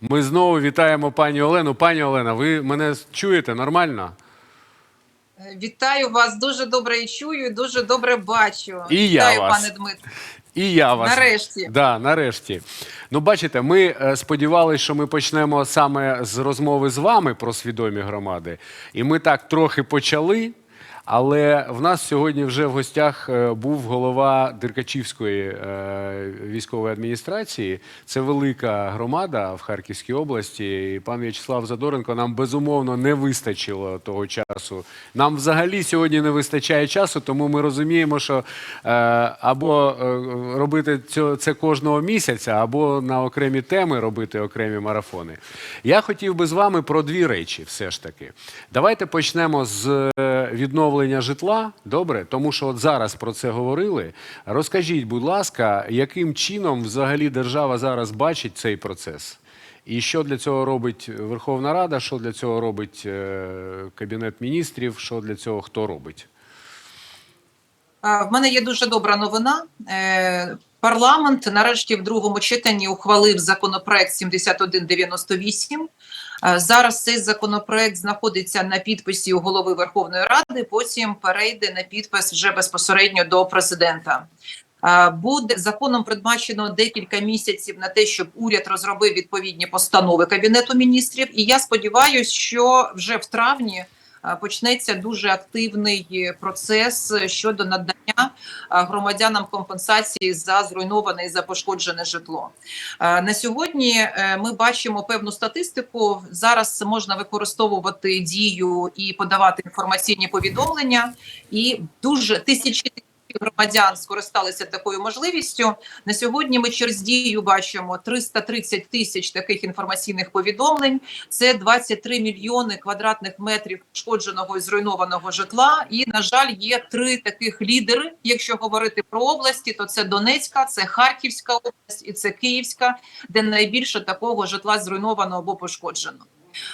Ми знову вітаємо пані Олену. Пані Олена, ви мене чуєте нормально? Вітаю вас, дуже добре і чую, і дуже добре бачу. І я вас. пане Дмитро. І я вас. Нарешті. Да, нарешті. Ну, бачите, ми е, сподівалися, що ми почнемо саме з розмови з вами про свідомі громади. І ми так трохи почали. Але в нас сьогодні вже в гостях е, був голова Деркачівської е, військової адміністрації. Це велика громада в Харківській області. І пан В'ячеслав Задоренко нам безумовно не вистачило того часу. Нам взагалі сьогодні не вистачає часу, тому ми розуміємо, що е, або робити це кожного місяця, або на окремі теми робити окремі марафони. Я хотів би з вами про дві речі, все ж таки. Давайте почнемо з е, відновлення житла. Добре, тому що от зараз про це говорили. Розкажіть, будь ласка, яким чином взагалі держава зараз бачить цей процес? І що для цього робить Верховна Рада, що для цього робить е, Кабінет міністрів, що для цього хто робить? В мене є дуже добра новина. Е, Парламент нарешті в другому читанні ухвалив законопроект 7198. Е, Зараз цей законопроект знаходиться на підписі у голови Верховної Ради. Потім перейде на підпис вже безпосередньо до президента. Е, Буде законом передбачено декілька місяців на те, щоб уряд розробив відповідні постанови кабінету міністрів. І я сподіваюся, що вже в травні почнеться дуже активний е, процес щодо надання е, громадянам компенсації за зруйноване і за пошкоджене житло. Е, На сьогодні е, ми бачимо певну статистику. Зараз можна використовувати дію і подавати інформаційні повідомлення, і дуже тисячі громадян скористалися такою можливістю. На сьогодні ми через дію бачимо 330 тисяч таких інформаційних повідомлень. Це 23 мільйони квадратних метрів пошкодженого і зруйнованого житла. І на жаль, є три таких лідери. Якщо говорити про області, то це Донецька, це Харківська область і це Київська, де найбільше такого житла зруйновано або пошкоджено.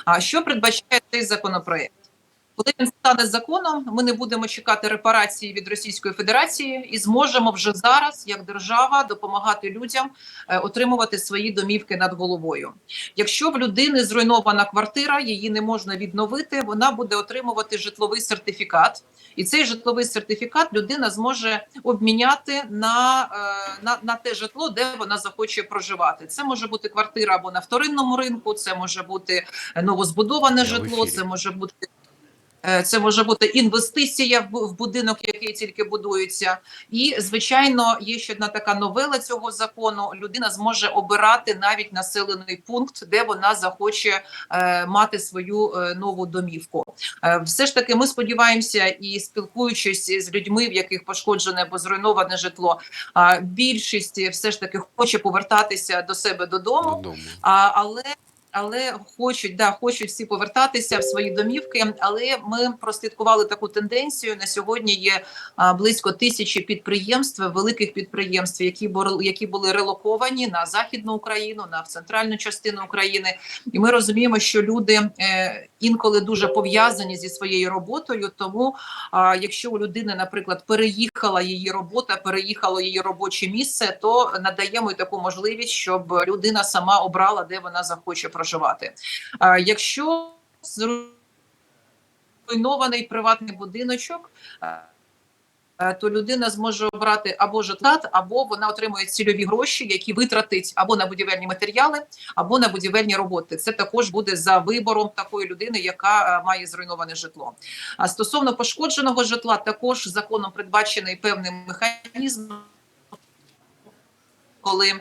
А що передбачає цей законопроект? Коли він стане законом, ми не будемо чекати репарації від Російської Федерації і зможемо вже зараз, як держава, допомагати людям е, отримувати свої домівки над головою. Якщо в людини зруйнована квартира, її не можна відновити, вона буде отримувати житловий сертифікат, і цей житловий сертифікат людина зможе обміняти на, е, на, на те житло, де вона захоче проживати. Це може бути квартира або на вторинному ринку, це може бути новозбудоване Я житло, це може бути. Е, Це може бути інвестиція в будинок, який тільки будується, і звичайно, є ще одна така новела цього закону. Людина зможе обирати навіть населений пункт, де вона захоче е, мати свою е, нову домівку. Все ж таки, ми сподіваємося, і спілкуючись з людьми, в яких пошкоджене або зруйноване житло, більшість все ж таки хоче повертатися до себе додому. Додому. Але але хочуть, да, хочуть всі повертатися в свої домівки. Але ми прослідкували таку тенденцію. На сьогодні є близько тисячі підприємств, великих підприємств, які які були релоковані на західну Україну, на центральну частину України. І ми розуміємо, що люди е, інколи дуже пов'язані зі своєю роботою. Тому, якщо у людини, наприклад, переїхала її робота, переїхало її робоче місце, то надаємо й таку можливість, щоб людина сама обрала, де вона захоче проживати. А, якщо зруйнований приватний будиночок. То людина зможе обрати або житлат, або вона отримує цільові гроші, які витратить або на будівельні матеріали, або на будівельні роботи. Це також буде за вибором такої людини, яка має зруйноване житло. А стосовно пошкодженого житла, також законом передбачений певний механізм, коли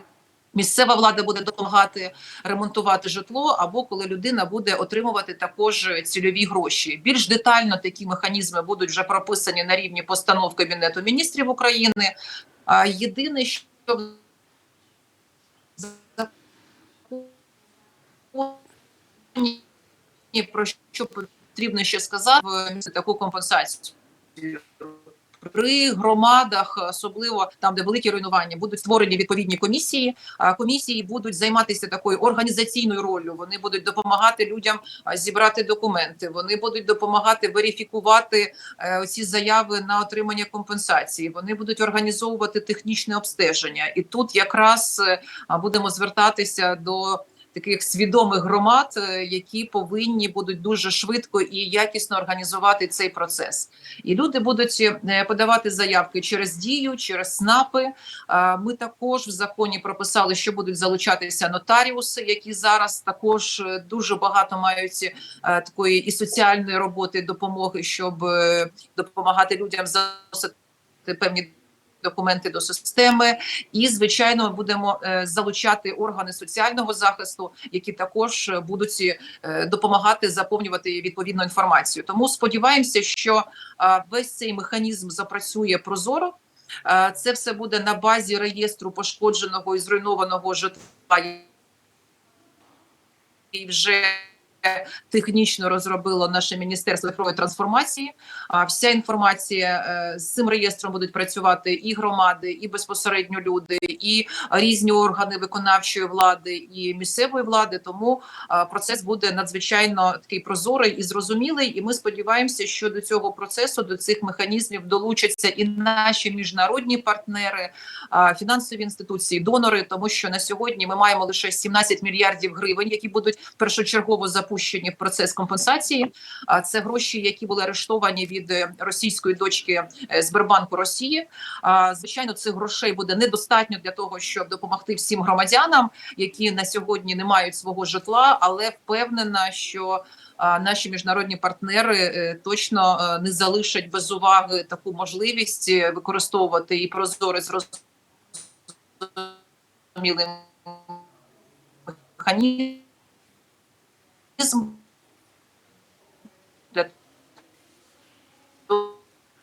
місцева влада буде допомагати ремонтувати житло, або коли людина буде отримувати також цільові гроші. Більш детально такі механізми будуть вже прописані на рівні постанов Кабінету міністрів України. А єдине, що про що потрібно ще сказати, таку компенсацію. При громадах, особливо там, де великі руйнування, будуть створені відповідні комісії. Комісії будуть займатися такою організаційною ролью. Вони будуть допомагати людям зібрати документи. Вони будуть допомагати верифікувати е, оці заяви на отримання компенсації. Вони будуть організовувати технічне обстеження. І тут якраз е, будемо звертатися до таких свідомих громад, е, які повинні будуть дуже швидко і якісно організувати цей процес. І люди будуть е, подавати заявки через дію, через СНАПи. Е, Ми також в законі прописали, що будуть залучатися нотаріуси, які зараз також дуже багато мають такої і соціальної роботи, допомоги, щоб допомагати людям заносити певні документи до системи, і звичайно ми будемо е, залучати органи соціального захисту, які також е, будуть е, допомагати заповнювати відповідну інформацію. Тому сподіваємося, що весь цей механізм запрацює прозоро. Це все буде на базі реєстру пошкодженого і зруйнованого житла, і вже технічно розробило наше міністерство цифрової трансформації. А вся інформація е, з цим реєстром будуть працювати і громади, і безпосередньо люди, і різні органи виконавчої влади і місцевої влади. Тому е, процес буде надзвичайно такий прозорий і зрозумілий. І ми сподіваємося, що до цього процесу, до цих механізмів долучаться і наші міжнародні партнери, фінансові інституції, донори, тому що на сьогодні ми маємо лише 17 мільярдів гривень, які будуть першочергово запущені в процес компенсації. А це гроші, які були арештовані від е, російської дочки е, Сбербанку Росії. А звичайно, цих грошей буде недостатньо для того, щоб допомогти всім громадянам, які на сьогодні не мають свого житла, але впевнена, що наші міжнародні партнери е, точно не залишать без уваги таку можливість використовувати і прозорий зрозумілий механізм для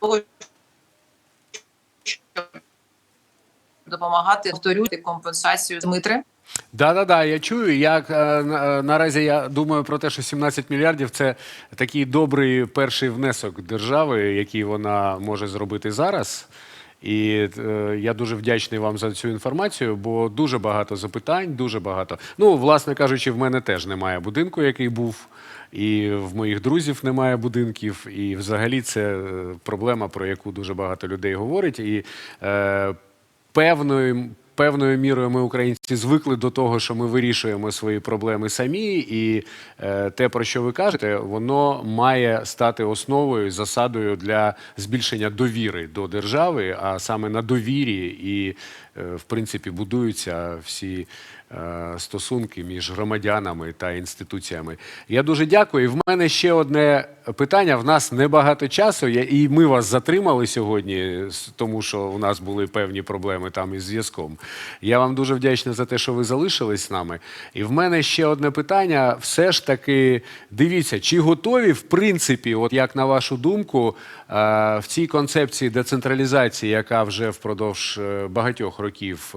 того, щоб допомагати повторювати компенсацію Дмитре. Да, да, да, я чую. Як е, наразі я думаю про те, що 17 мільярдів це такий добрий перший внесок держави, який вона може зробити зараз. І е, я дуже вдячний вам за цю інформацію, бо дуже багато запитань, дуже багато. Ну, власне кажучи, в мене теж немає будинку, який був, і в моїх друзів немає будинків. І взагалі це е, проблема, про яку дуже багато людей говорить. І е, певною, певною мірою ми, українці, звикли до того, що ми вирішуємо свої проблеми самі, і е, те, про що ви кажете, воно має стати основою, засадою для збільшення довіри до держави, а саме на довірі і, е, в принципі, будуються всі. Е, Стосунки між громадянами та інституціями. Я дуже дякую. І в мене ще одне питання. В нас небагато часу, і ми вас затримали сьогодні, тому що у нас були певні проблеми там із зв'язком. Я вам дуже вдячний за те, що ви залишились з нами. І в мене ще одне питання. Все ж таки, дивіться, чи готові, в принципі, от як на вашу думку, е, в цій концепції децентралізації, яка вже впродовж е, багатьох років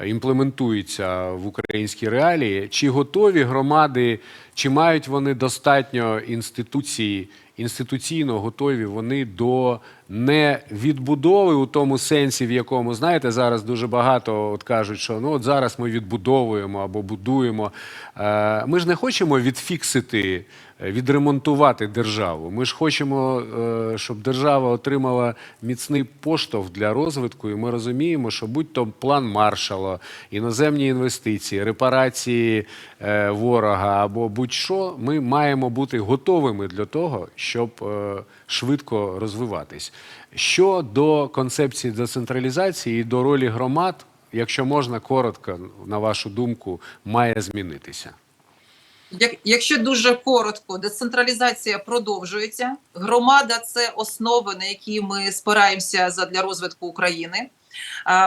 імплементується в українські реалії, чи готові громади, чи мають вони достатньо інституцій, інституційно готові вони до не відбудови у тому сенсі, в якому знаєте, зараз дуже багато от кажуть, що ну от зараз ми відбудовуємо або будуємо. Е, Ми ж не хочемо відфіксити, відремонтувати державу. Ми ж хочемо, е, щоб держава отримала міцний поштовх для розвитку, і ми розуміємо, що будь-то план Маршала, іноземні інвестиції, репарації е, ворога або будь-що, ми маємо бути готовими для того, щоб е, швидко розвиватись. Що до концепції децентралізації і до ролі громад, якщо можна коротко, на вашу думку, має змінитися? Як, якщо дуже коротко, децентралізація продовжується. Громада це основи, на які ми спираємося задля розвитку України.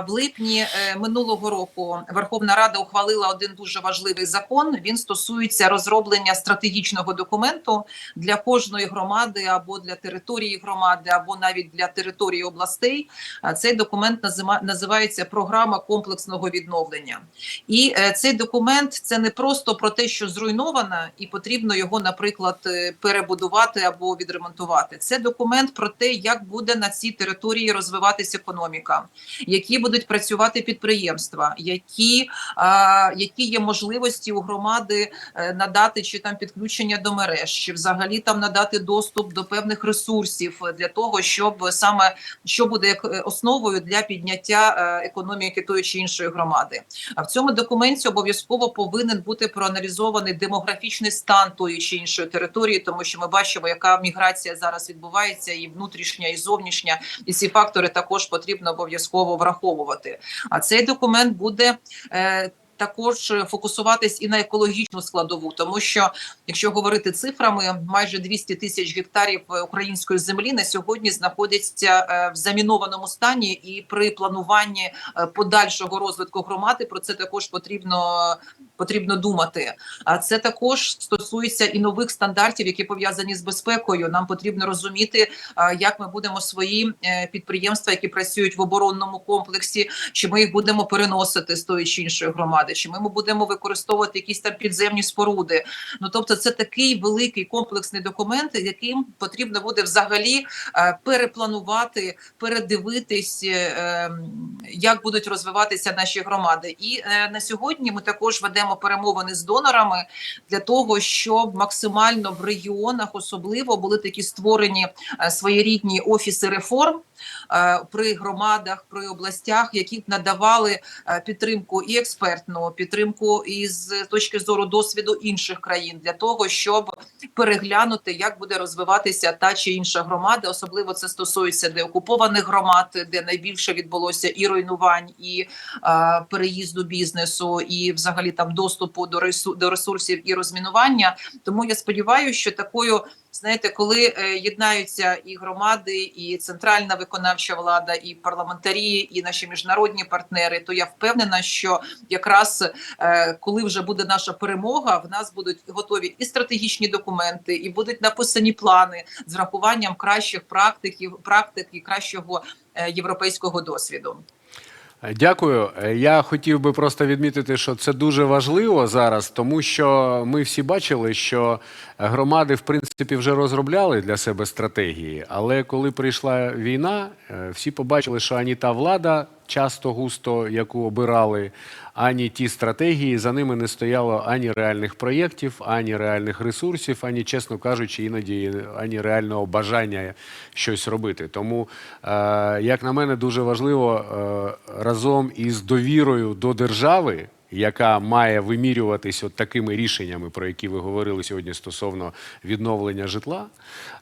В липні е, минулого року Верховна Рада ухвалила один дуже важливий закон. Він стосується розроблення стратегічного документу для кожної громади або для території громади, або навіть для території областей. Цей документ називається програма комплексного відновлення. І е, цей документ це не просто про те, що зруйновано, і потрібно його, наприклад, е, перебудувати або відремонтувати. Це документ про те, як буде на цій території розвиватися економіка, які будуть працювати підприємства, які, а, які є можливості у громади е, надати чи там підключення до мереж, чи взагалі там надати доступ до певних ресурсів для того, щоб саме що буде е, основою для підняття е, економіки тої чи іншої громади. А в цьому документі обов'язково повинен бути проаналізований демографічний стан тої чи іншої території, тому що ми бачимо, яка міграція зараз відбувається, і внутрішня, і зовнішня, і ці фактори також потрібно обов'язково враховувати. А цей документ буде. Е, також фокусуватись і на екологічну складову, тому що якщо говорити цифрами, майже 200 тисяч гектарів е, української землі на сьогодні знаходяться е, в замінованому стані, і при плануванні е, подальшого розвитку громади про це також потрібно потрібно думати. А це також стосується і нових стандартів, які пов'язані з безпекою. Нам потрібно розуміти, як ми будемо свої е, підприємства, які працюють в оборонному комплексі, чи ми їх будемо переносити з тої чи іншої громади, чи ми будемо використовувати якісь там підземні споруди. Ну тобто, це такий великий комплексний документ, яким потрібно буде взагалі е, перепланувати, передивитись, е, ем, як будуть розвиватися наші громади. І е, на сьогодні ми також ведемо перемовини з донорами для того, щоб максимально в регіонах особливо були такі створені е, своєрідні офіси реформ при громадах, при областях, які надавали е, підтримку і експертну, підтримку із точки зору досвіду інших країн для того, щоб переглянути, як буде розвиватися та чи інша громада. Особливо це стосується деокупованих громад, де найбільше відбулося і руйнувань, і е, переїзду бізнесу, і взагалі там доступу до ресурсів і розмінування. Тому я сподіваюся, що такою. Знаєте, коли е, єднаються і громади, і центральна виконавча влада, і парламентарі, і наші міжнародні партнери, то я впевнена, що якраз е, коли вже буде наша перемога, в нас будуть готові і стратегічні документи, і будуть написані плани з врахуванням кращих практиків, практик і кращого е, європейського досвіду. Е, Дякую. Е, Я хотів би просто відмітити, що це дуже важливо зараз, тому що ми всі бачили, що громади, в принципі, вже розробляли для себе стратегії. Але коли прийшла війна, е, всі побачили, що ані та влада часто густо, яку обирали, ані ті стратегії, за ними не стояло ані реальних проєктів, ані реальних ресурсів, ані, чесно кажучи, іноді ані реального бажання щось робити. Тому, е, як на мене, дуже важливо е, разом із довірою до держави. Яка має вимірюватись от такими рішеннями, про які ви говорили сьогодні стосовно відновлення житла,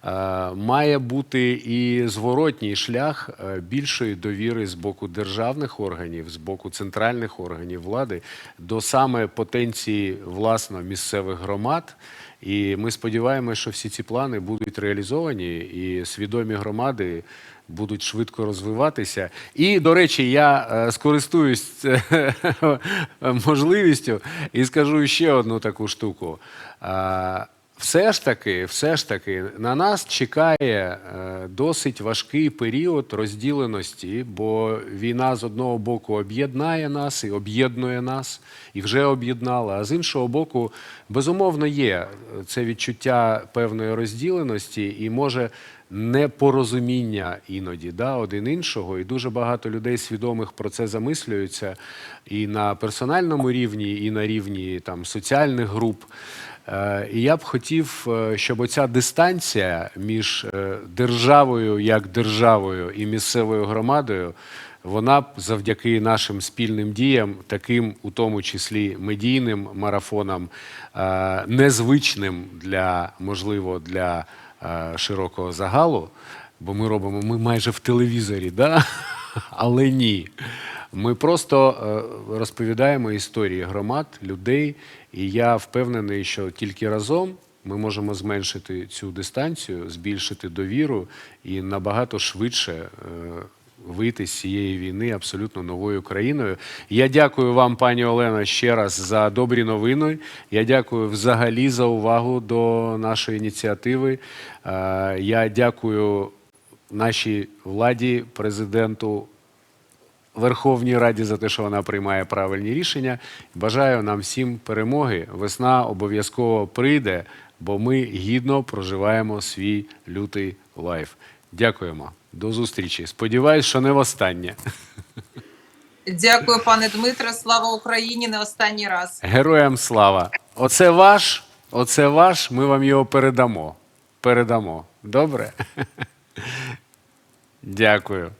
е, має бути і зворотній шлях е, більшої довіри з боку державних органів, з боку центральних органів влади до саме потенції власно місцевих громад. І ми сподіваємося, що всі ці плани будуть реалізовані, і свідомі громади будуть швидко розвиватися. І, до речі, я е, скористуюсь е, можливістю і скажу ще одну таку штуку. Е, Все ж таки, все ж таки, на нас чекає досить важкий період розділеності, бо війна з одного боку об'єднає нас і об'єднує нас, і вже об'єднала. А з іншого боку, безумовно, є це відчуття певної розділеності і може непорозуміння іноді да, один іншого. І дуже багато людей свідомих про це замислюються і на персональному рівні, і на рівні там соціальних груп. Е, І я б хотів, е, щоб оця дистанція між е, державою як державою і місцевою громадою, вона б завдяки нашим спільним діям, таким, у тому числі медійним марафонам, незвичним для можливо для широкого загалу, бо ми робимо ми майже в телевізорі, да? але ні. Ми просто е, розповідаємо історії громад, людей, і я впевнений, що тільки разом ми можемо зменшити цю дистанцію, збільшити довіру і набагато швидше е, вийти з цієї війни абсолютно новою країною. Я дякую вам, пані Олено, ще раз за добрі новини. Я дякую взагалі за увагу до нашої ініціативи. Е, Я дякую нашій владі, президенту. Верховній Раді за те, що вона приймає правильні рішення. Бажаю нам всім перемоги. Весна обов'язково прийде, бо ми гідно проживаємо свій лютий лайф. Дякуємо. До зустрічі. Сподіваюсь, що не в останнє. Дякую, пане Дмитре. Слава Україні! Не останній раз. Героям слава! Оце ваш, оце ваш. Ми вам його передамо. Передамо. Добре? Дякую.